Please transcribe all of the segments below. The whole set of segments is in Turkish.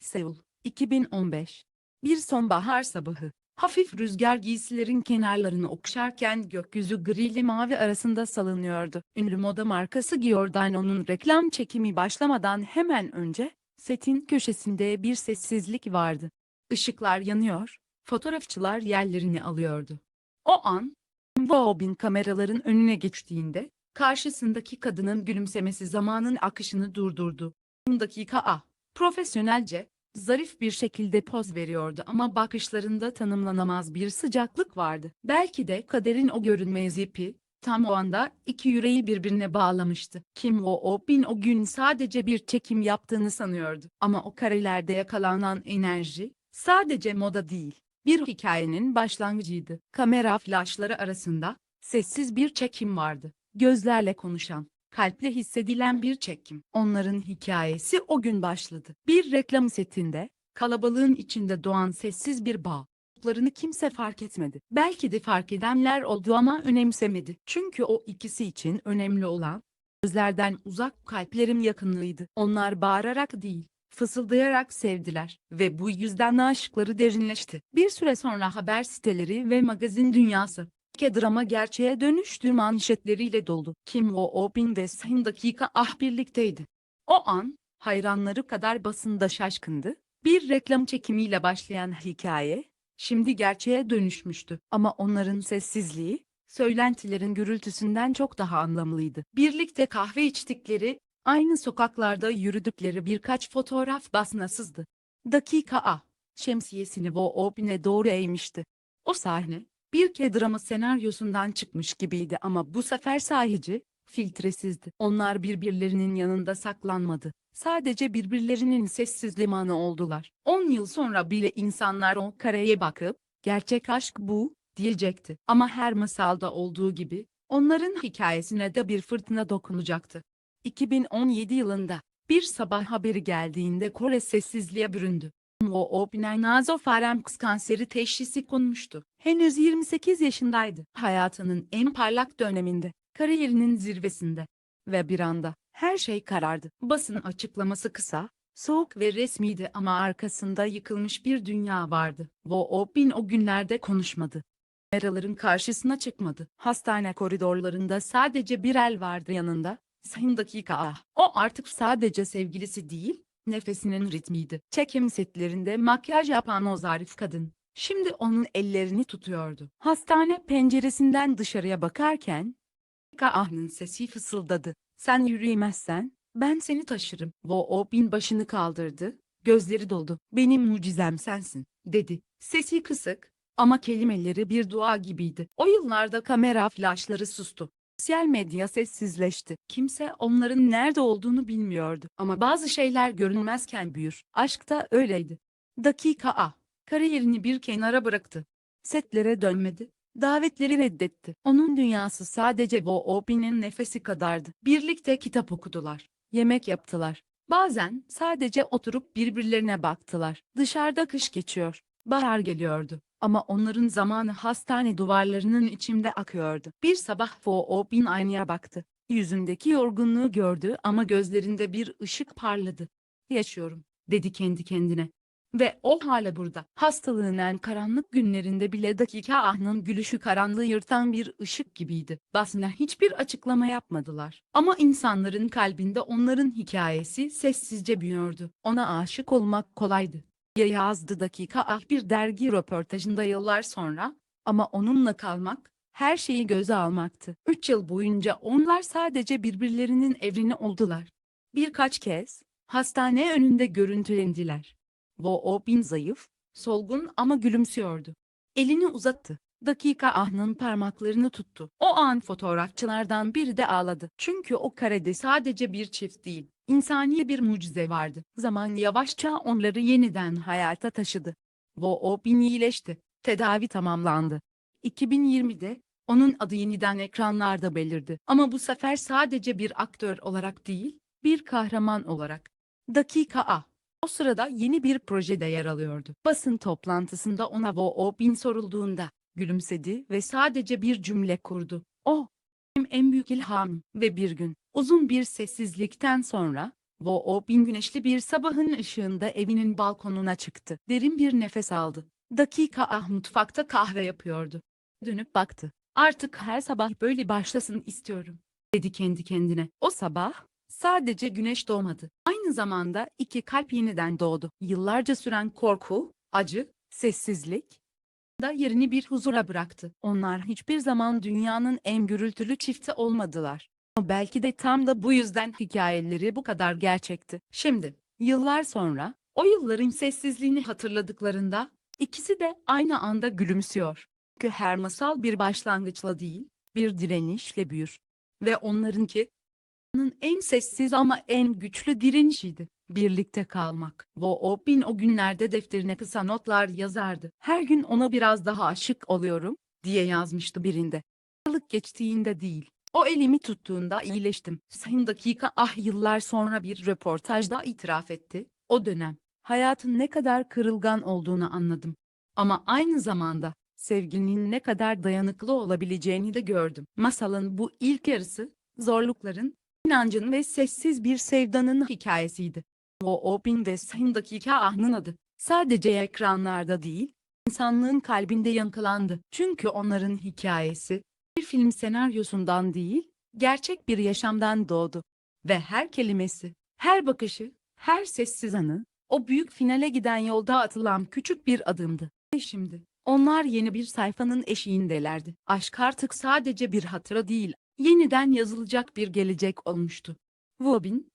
Seul, 2015. Bir sonbahar sabahı. Hafif rüzgar giysilerin kenarlarını okşarken gökyüzü gri ile mavi arasında salınıyordu. Ünlü moda markası Giordano'nun reklam çekimi başlamadan hemen önce, setin köşesinde bir sessizlik vardı. Işıklar yanıyor, fotoğrafçılar yerlerini alıyordu. O an, Vogue'in kameraların önüne geçtiğinde, karşısındaki kadının gülümsemesi zamanın akışını durdurdu. 10 dakika ah, profesyonelce, zarif bir şekilde poz veriyordu ama bakışlarında tanımlanamaz bir sıcaklık vardı. Belki de kaderin o görünmez ipi, tam o anda iki yüreği birbirine bağlamıştı. Kim o o bin o gün sadece bir çekim yaptığını sanıyordu. Ama o karelerde yakalanan enerji, sadece moda değil, bir hikayenin başlangıcıydı. Kamera flaşları arasında, sessiz bir çekim vardı. Gözlerle konuşan, kalple hissedilen bir çekim. Onların hikayesi o gün başladı. Bir reklam setinde, kalabalığın içinde doğan sessiz bir bağ. Larını kimse fark etmedi. Belki de fark edenler oldu ama önemsemedi. Çünkü o ikisi için önemli olan, gözlerden uzak kalplerin yakınlığıydı. Onlar bağırarak değil, fısıldayarak sevdiler ve bu yüzden aşkları derinleşti. Bir süre sonra haber siteleri ve magazin dünyası, ke drama gerçeğe dönüştü manşetleriyle doldu. Kim o o bin ve sayın dakika ah birlikteydi. O an, hayranları kadar basında şaşkındı. Bir reklam çekimiyle başlayan hikaye, şimdi gerçeğe dönüşmüştü. Ama onların sessizliği, söylentilerin gürültüsünden çok daha anlamlıydı. Birlikte kahve içtikleri, aynı sokaklarda yürüdükleri birkaç fotoğraf basına sızdı. Dakika A, şemsiyesini Voobin'e doğru eğmişti. O sahne, bir K-drama senaryosundan çıkmış gibiydi ama bu sefer sahici, filtresizdi. Onlar birbirlerinin yanında saklanmadı. Sadece birbirlerinin sessiz limanı oldular. 10 yıl sonra bile insanlar o kareye bakıp, gerçek aşk bu, diyecekti. Ama her masalda olduğu gibi, onların hikayesine de bir fırtına dokunacaktı. 2017 yılında, bir sabah haberi geldiğinde Kore sessizliğe büründü. O Opinen nazofarenx kanseri teşhisi konmuştu. Henüz 28 yaşındaydı. Hayatının en parlak döneminde, kariyerinin zirvesinde. Ve bir anda, her şey karardı. Basın açıklaması kısa, soğuk ve resmiydi ama arkasında yıkılmış bir dünya vardı. Wo Opin o günlerde konuşmadı. Kameraların karşısına çıkmadı. Hastane koridorlarında sadece bir el vardı yanında. Sayın dakika ah. O artık sadece sevgilisi değil, nefesinin ritmiydi. Çekim setlerinde makyaj yapan o zarif kadın. Şimdi onun ellerini tutuyordu. Hastane penceresinden dışarıya bakarken, Kaah'nın sesi fısıldadı. Sen yürüyemezsen, ben seni taşırım. Wo o bin başını kaldırdı, gözleri doldu. Benim mucizem sensin, dedi. Sesi kısık, ama kelimeleri bir dua gibiydi. O yıllarda kamera flaşları sustu. Sosyal medya sessizleşti. Kimse onların nerede olduğunu bilmiyordu. Ama bazı şeyler görünmezken büyür. Aşk da öyleydi. Dakika A. Kariyerini bir kenara bıraktı. Setlere dönmedi. Davetleri reddetti. Onun dünyası sadece Wo-Obi'nin nefesi kadardı. Birlikte kitap okudular. Yemek yaptılar. Bazen sadece oturup birbirlerine baktılar. Dışarıda kış geçiyor. Bahar geliyordu. Ama onların zamanı hastane duvarlarının içinde akıyordu. Bir sabah Wo-Obin aynaya baktı. Yüzündeki yorgunluğu gördü ama gözlerinde bir ışık parladı. Yaşıyorum, dedi kendi kendine. Ve o hala burada. Hastalığın en karanlık günlerinde bile dakika ahnın gülüşü karanlığı yırtan bir ışık gibiydi. Basına hiçbir açıklama yapmadılar. Ama insanların kalbinde onların hikayesi sessizce büyüyordu. Ona aşık olmak kolaydı. Ya yazdı dakika ah bir dergi röportajında yıllar sonra, ama onunla kalmak, her şeyi göze almaktı. Üç yıl boyunca onlar sadece birbirlerinin evrini oldular. Birkaç kez, hastane önünde görüntülendiler. Wo bin zayıf, solgun ama gülümsüyordu. Elini uzattı. Dakika ahnın parmaklarını tuttu. O an fotoğrafçılardan biri de ağladı. Çünkü o karede sadece bir çift değil, insani bir mucize vardı. Zaman yavaşça onları yeniden hayata taşıdı. Wo bin iyileşti. Tedavi tamamlandı. 2020'de onun adı yeniden ekranlarda belirdi. Ama bu sefer sadece bir aktör olarak değil, bir kahraman olarak. Dakika A. O sırada yeni bir projede yer alıyordu. Basın toplantısında ona Wo bin sorulduğunda gülümsedi ve sadece bir cümle kurdu. O, benim en büyük ilhamım ve bir gün, uzun bir sessizlikten sonra, Wo o bin güneşli bir sabahın ışığında evinin balkonuna çıktı. Derin bir nefes aldı. Dakika ah mutfakta kahve yapıyordu. Dönüp baktı. Artık her sabah böyle başlasın istiyorum. Dedi kendi kendine. O sabah sadece güneş doğmadı. Aynı zamanda iki kalp yeniden doğdu. Yıllarca süren korku, acı, sessizlik da yerini bir huzura bıraktı. Onlar hiçbir zaman dünyanın en gürültülü çifti olmadılar. Belki de tam da bu yüzden hikayeleri bu kadar gerçekti. Şimdi, yıllar sonra, o yılların sessizliğini hatırladıklarında, ikisi de aynı anda gülümsüyor. Çünkü her masal bir başlangıçla değil, bir direnişle büyür. Ve onlarınki, en sessiz ama en güçlü direnişiydi. Birlikte kalmak. Wo o bin o günlerde defterine kısa notlar yazardı. Her gün ona biraz daha aşık oluyorum, diye yazmıştı birinde. Yıllık geçtiğinde değil. O elimi tuttuğunda iyileştim. Sayın dakika ah yıllar sonra bir röportajda itiraf etti. O dönem hayatın ne kadar kırılgan olduğunu anladım. Ama aynı zamanda sevginin ne kadar dayanıklı olabileceğini de gördüm. Masalın bu ilk yarısı zorlukların, inancın ve sessiz bir sevdanın hikayesiydi. O o bin ve sayın dakika ahının adı. Sadece ekranlarda değil, insanlığın kalbinde yankılandı. Çünkü onların hikayesi bir film senaryosundan değil, gerçek bir yaşamdan doğdu. Ve her kelimesi, her bakışı, her sessiz anı, o büyük finale giden yolda atılan küçük bir adımdı. Ve şimdi, onlar yeni bir sayfanın eşiğindelerdi. Aşk artık sadece bir hatıra değil, yeniden yazılacak bir gelecek olmuştu. Wobin,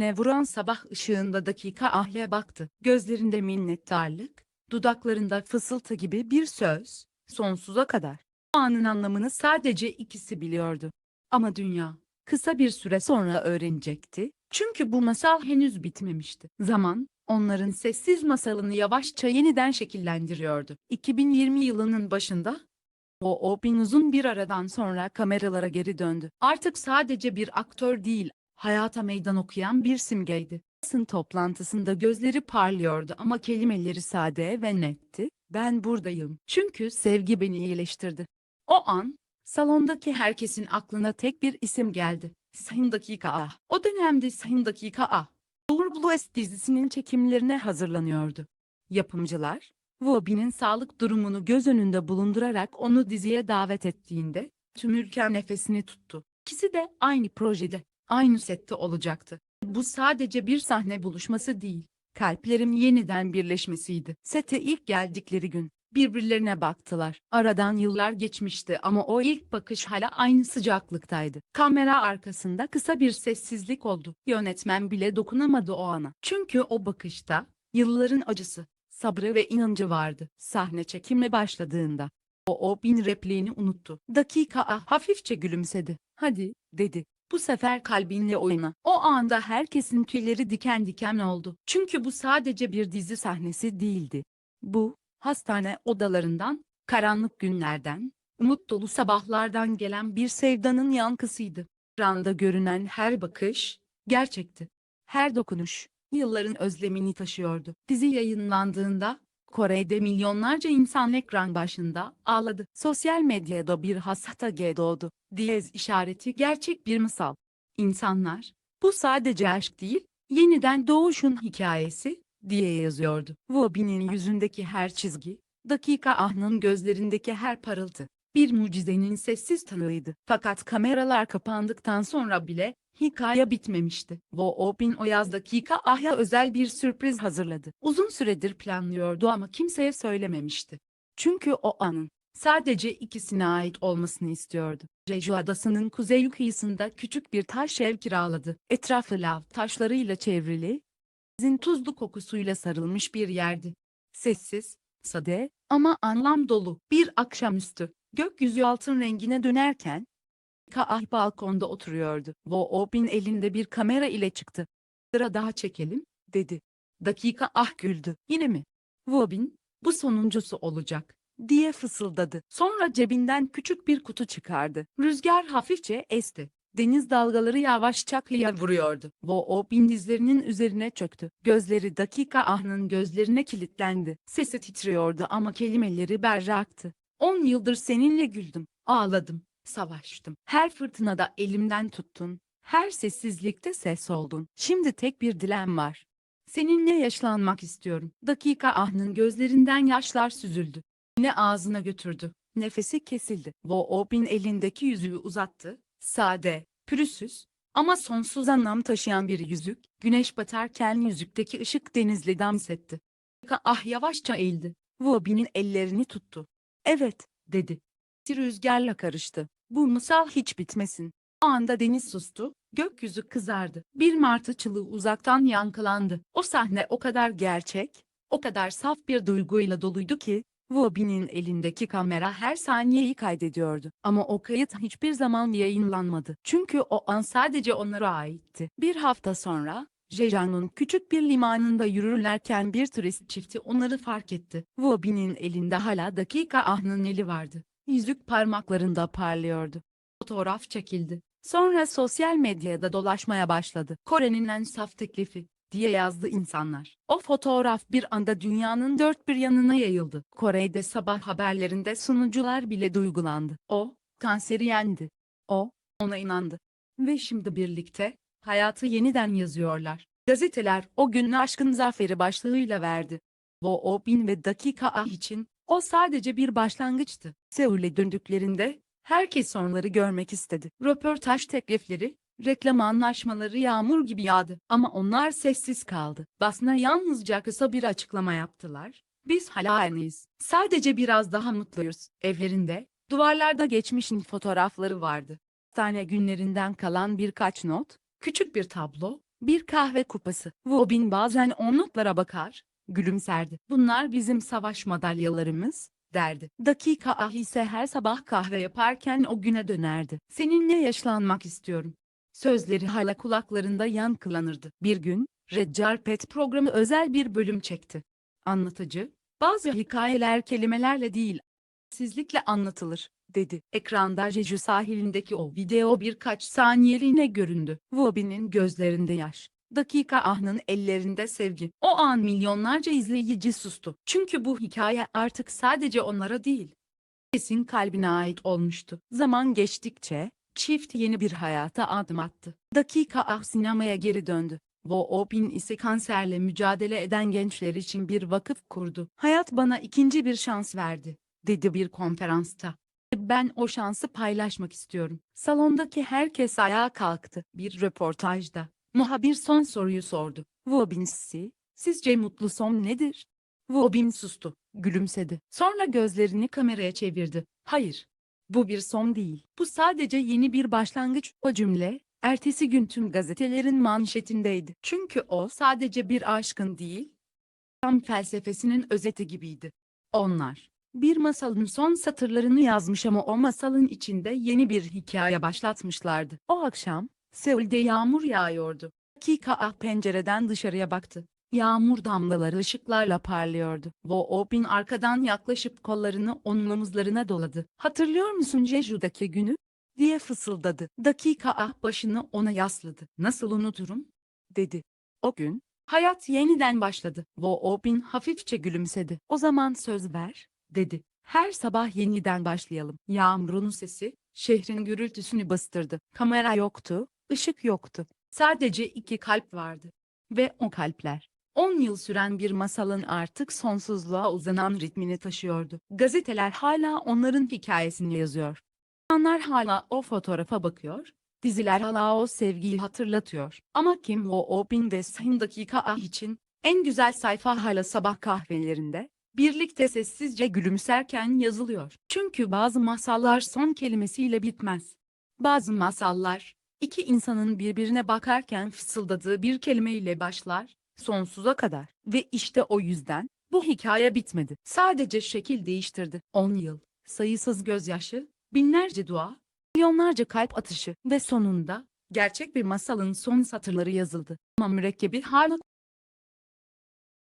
ne vuran sabah ışığında dakika ahle baktı. Gözlerinde minnettarlık, dudaklarında fısıltı gibi bir söz, sonsuza kadar. O anın anlamını sadece ikisi biliyordu. Ama dünya, kısa bir süre sonra öğrenecekti. Çünkü bu masal henüz bitmemişti. Zaman, onların sessiz masalını yavaşça yeniden şekillendiriyordu. 2020 yılının başında, o o bin uzun bir aradan sonra kameralara geri döndü. Artık sadece bir aktör değil, hayata meydan okuyan bir simgeydi. Basın toplantısında gözleri parlıyordu ama kelimeleri sade ve netti. Ben buradayım. Çünkü sevgi beni iyileştirdi. O an, salondaki herkesin aklına tek bir isim geldi. Sayın Dakika A. O dönemde Sayın Dakika A. Uğur Blues dizisinin çekimlerine hazırlanıyordu. Yapımcılar, Wobby'nin sağlık durumunu göz önünde bulundurarak onu diziye davet ettiğinde, tüm ülke nefesini tuttu. İkisi de aynı projede, aynı sette olacaktı. Bu sadece bir sahne buluşması değil, kalplerim yeniden birleşmesiydi. Sete ilk geldikleri gün, birbirlerine baktılar. Aradan yıllar geçmişti ama o ilk bakış hala aynı sıcaklıktaydı. Kamera arkasında kısa bir sessizlik oldu. Yönetmen bile dokunamadı o ana. Çünkü o bakışta, yılların acısı, sabrı ve inancı vardı. Sahne çekime başladığında, o o bin repliğini unuttu. Dakika ah hafifçe gülümsedi. Hadi, dedi. Bu sefer kalbinle oyna. O anda herkesin tüyleri diken diken oldu. Çünkü bu sadece bir dizi sahnesi değildi. Bu, hastane odalarından, karanlık günlerden, umut dolu sabahlardan gelen bir sevdanın yankısıydı. Randa görünen her bakış, gerçekti. Her dokunuş, yılların özlemini taşıyordu. Dizi yayınlandığında, Kore'de milyonlarca insan ekran başında ağladı. Sosyal medyada bir hashtag doğdu. Diyez işareti gerçek bir misal. İnsanlar, bu sadece aşk değil, yeniden doğuşun hikayesi, diye yazıyordu. Wobby'nin yüzündeki her çizgi, dakika ahnın gözlerindeki her parıltı, bir mucizenin sessiz tanığıydı. Fakat kameralar kapandıktan sonra bile, hikaye bitmemişti. Wobin o yaz dakika ahya özel bir sürpriz hazırladı. Uzun süredir planlıyordu ama kimseye söylememişti. Çünkü o anın, sadece ikisine ait olmasını istiyordu. Jeju Adası'nın kuzey kıyısında küçük bir taş ev kiraladı. Etrafı lav taşlarıyla çevrili, denizin tuzlu kokusuyla sarılmış bir yerdi. Sessiz, sade ama anlam dolu bir akşamüstü. Gökyüzü altın rengine dönerken, Kaah balkonda oturuyordu. Wo Obin elinde bir kamera ile çıktı. Sıra daha çekelim, dedi. Dakika ah güldü. Yine mi? Wobin, bu sonuncusu olacak, diye fısıldadı. Sonra cebinden küçük bir kutu çıkardı. Rüzgar hafifçe esti. Deniz dalgaları yavaşça kıyıya vuruyordu. Wo bin dizlerinin üzerine çöktü. Gözleri dakika ahnın gözlerine kilitlendi. Sesi titriyordu ama kelimeleri berraktı. On yıldır seninle güldüm, ağladım, savaştım. Her fırtınada elimden tuttun, Her sessizlikte ses oldun. Şimdi tek bir dilem var. Seninle yaşlanmak istiyorum. Dakika Ah'nın gözlerinden yaşlar süzüldü. Ne ağzına götürdü. Nefesi kesildi. Wo-Obin elindeki yüzüğü uzattı. Sade, pürüzsüz ama sonsuz anlam taşıyan bir yüzük. Güneş batarken yüzükteki ışık denizle dans etti. Ah yavaşça eğildi. Wo-Obin'in ellerini tuttu. Evet, dedi. Rüzgarla karıştı. Bu masal hiç bitmesin. O anda deniz sustu, gökyüzü kızardı. Bir martı çığlığı uzaktan yankılandı. O sahne o kadar gerçek, o kadar saf bir duyguyla doluydu ki, Wobby'nin elindeki kamera her saniyeyi kaydediyordu. Ama o kayıt hiçbir zaman yayınlanmadı. Çünkü o an sadece onlara aitti. Bir hafta sonra, Jejan'ın küçük bir limanında yürürlerken bir turist çifti onları fark etti. Wobby'nin elinde hala dakika ahnın eli vardı. Yüzük parmaklarında parlıyordu. Fotoğraf çekildi. Sonra sosyal medyada dolaşmaya başladı. Kore'nin en saf teklifi diye yazdı insanlar. O fotoğraf bir anda dünyanın dört bir yanına yayıldı. Kore'de sabah haberlerinde sunucular bile duygulandı. O, kanseri yendi. O, ona inandı. Ve şimdi birlikte, hayatı yeniden yazıyorlar. Gazeteler o gün aşkın zaferi başlığıyla verdi. Wo Obin ve Dakika Ah için, o sadece bir başlangıçtı. Seul'e döndüklerinde, herkes onları görmek istedi. Röportaj teklifleri, reklam anlaşmaları yağmur gibi yağdı. Ama onlar sessiz kaldı. Basına yalnızca kısa bir açıklama yaptılar. Biz hala aynıyız. Sadece biraz daha mutluyuz. Evlerinde, duvarlarda geçmişin fotoğrafları vardı. Tane günlerinden kalan birkaç not, küçük bir tablo, bir kahve kupası. Wobin bazen o notlara bakar, gülümserdi. Bunlar bizim savaş madalyalarımız, derdi. Dakika ah ise her sabah kahve yaparken o güne dönerdi. Seninle yaşlanmak istiyorum. Sözleri hala kulaklarında yankılanırdı. Bir gün, Red Carpet programı özel bir bölüm çekti. Anlatıcı, bazı hikayeler kelimelerle değil, sizlikle anlatılır, dedi. Ekranda Jeju sahilindeki o video birkaç saniyeliğine göründü. Wobby'nin gözlerinde yaş. Dakika Ah'nın ellerinde sevgi. O an milyonlarca izleyici sustu. Çünkü bu hikaye artık sadece onlara değil. Kesin kalbine ait olmuştu. Zaman geçtikçe, çift yeni bir hayata adım attı. Dakika Ah sinemaya geri döndü. Wo Obin ise kanserle mücadele eden gençler için bir vakıf kurdu. Hayat bana ikinci bir şans verdi, dedi bir konferansta. Ben o şansı paylaşmak istiyorum. Salondaki herkes ayağa kalktı. Bir röportajda, muhabir son soruyu sordu. Wobinsi, sizce mutlu son nedir? Wobin sustu, gülümsedi. Sonra gözlerini kameraya çevirdi. Hayır, bu bir son değil. Bu sadece yeni bir başlangıç. O cümle, ertesi gün tüm gazetelerin manşetindeydi. Çünkü o sadece bir aşkın değil, tam felsefesinin özeti gibiydi. Onlar, bir masalın son satırlarını yazmış ama o masalın içinde yeni bir hikaye başlatmışlardı. O akşam, Seul'de yağmur yağıyordu. Dakika ah pencereden dışarıya baktı. Yağmur damlaları ışıklarla parlıyordu. Wo Obin arkadan yaklaşıp kollarını onun omuzlarına doladı. Hatırlıyor musun Jeju'daki günü? diye fısıldadı. Dakika ah başını ona yasladı. Nasıl unuturum? dedi. O gün, hayat yeniden başladı. Wo Obin hafifçe gülümsedi. O zaman söz ver, dedi. Her sabah yeniden başlayalım. Yağmurun sesi, şehrin gürültüsünü bastırdı. Kamera yoktu, ışık yoktu. Sadece iki kalp vardı. Ve o kalpler, 10 yıl süren bir masalın artık sonsuzluğa uzanan ritmini taşıyordu. Gazeteler hala onların hikayesini yazıyor. İnsanlar hala o fotoğrafa bakıyor, diziler hala o sevgiyi hatırlatıyor. Ama Kim Wo-Obin ve Sayın Dakika Ah için en güzel sayfa hala sabah kahvelerinde, birlikte sessizce gülümserken yazılıyor. Çünkü bazı masallar son kelimesiyle bitmez. Bazı masallar, iki insanın birbirine bakarken fısıldadığı bir kelimeyle başlar, sonsuza kadar. Ve işte o yüzden, bu hikaye bitmedi. Sadece şekil değiştirdi. 10 yıl, sayısız gözyaşı, binlerce dua, milyonlarca kalp atışı ve sonunda, gerçek bir masalın son satırları yazıldı. Ama mürekkebi hala